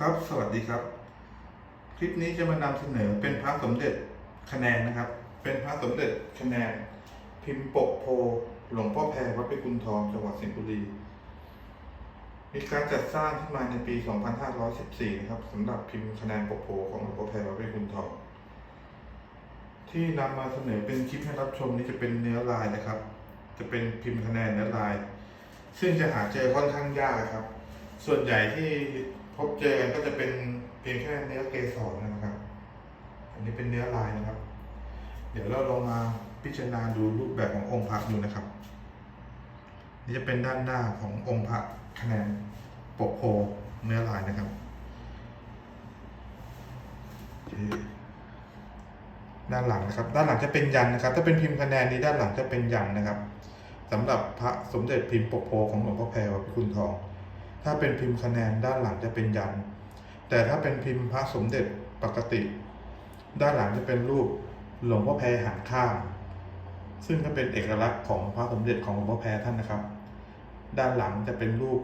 ครับ สวัสดีครับ คลิปนี้จะมานำเสนอเป็นพระสมเด็จคะแนนนะครับ เป็นพระสมเด็จคะแนน พิมพ์ปกโพหลวงพ่อแพรวัดพิกุลทองจังหวัดสิงห์บุรี มีการจัดสร้างขึ้นมาในปี 2514 นะครับสำหรับพิมพ์คะแนนปกโพของหลวงพ่อแพรวัดพิกุลทอง ที่นำมาเสนอเป็นคลิปให้รับชมนี้จะเป็นเนื้อลายนะครับ จะเป็นพิมพ์คะแนนเนื้อลาย ซึ่งจะหาเจอค่อนข้างยากครับ ส่วนใหญ่ที่ พบเจอกันก็จะเป็นเพียงแค่เนื้อเกสรนะครับ อันนี้เป็นเนื้อลายนะครับ เดี๋ยวเราลองมาพิจารณาดูรูปแบบขององค์พระดูนะครับ นี่จะเป็นด้านหน้าขององค์พระคะแนนปกโพเนื้อลายนะครับด้านหลังนะครับ ด้านหลังจะเป็นยันนะครับ ถ้าเป็นพิมพ์คะแนนนี้ด้านหลังจะเป็นยันนะครับสำหรับพระสมเด็จพิมพ์ปกโพของหลวงพ่อแพรวัดพิกุลทอง ถ้าเป็นพิมพ์คะแนนด้านหลังจะเป็นยัน แต่ถ้าเป็นพิมพ์พระสมเด็จปกติ ด้านหลังจะเป็นรูปหลวงพ่อแพรหันข้าง ซึ่งก็เป็นเอกลักษณ์ของพระสมเด็จของหลวงพ่อแพรท่านนะครับ ด้านหลังจะเป็นรูป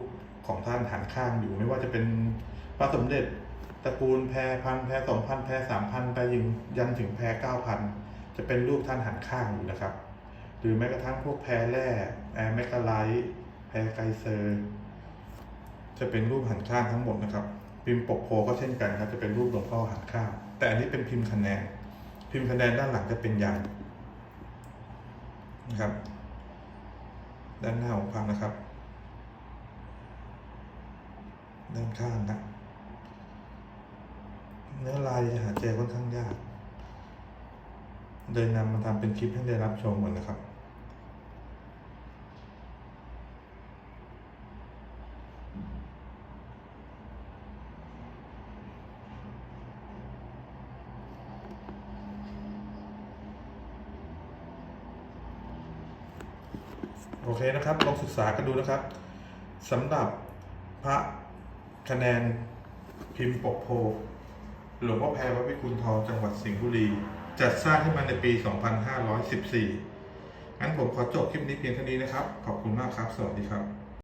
ของท่านหันข้างอยู่ไม่ว่าจะเป็นพระสมเด็จตระกูลแพรพันแพรสองพันแพรสามพันไปยิงยันถึงแพรเก้าพันจะเป็นรูปท่านหันข้างอยู่นะครับ หรือแม้กระทั่งพวกแพรแร่แอร์แมกกาไลท์แพรไกเซอร์ จะเป็นรูปหันข้างทั้งหมดนะครับ พิมพ์ปกโพก็เช่นกันครับ จะเป็นรูปหลวงพ่อหันข้าง แต่อันนี้เป็นพิมพ์คะแนน พิมพ์คะแนนด้านหลังจะเป็นยันนะครับ ด้านหน้าของพังนะครับ ด้านข้างนะเนื้อลายจะหาเจอค่อนข้างยากเลยนำมาทำเป็นคลิปให้ได้รับชมกันนะครับ โอเคนะครับ ลองศึกษากันดูนะครับสำหรับพระคะแนนพิมพ์ปกโพ หลวงพ่อแพรวัดพิคุณทองจังหวัดสิงห์บุรี จัดสร้างขึ้นมาในปี 2514งั้นผมขอจบคลิปนี้เพียงเท่านี้นะครับ ขอบคุณมากครับ สวัสดีครับ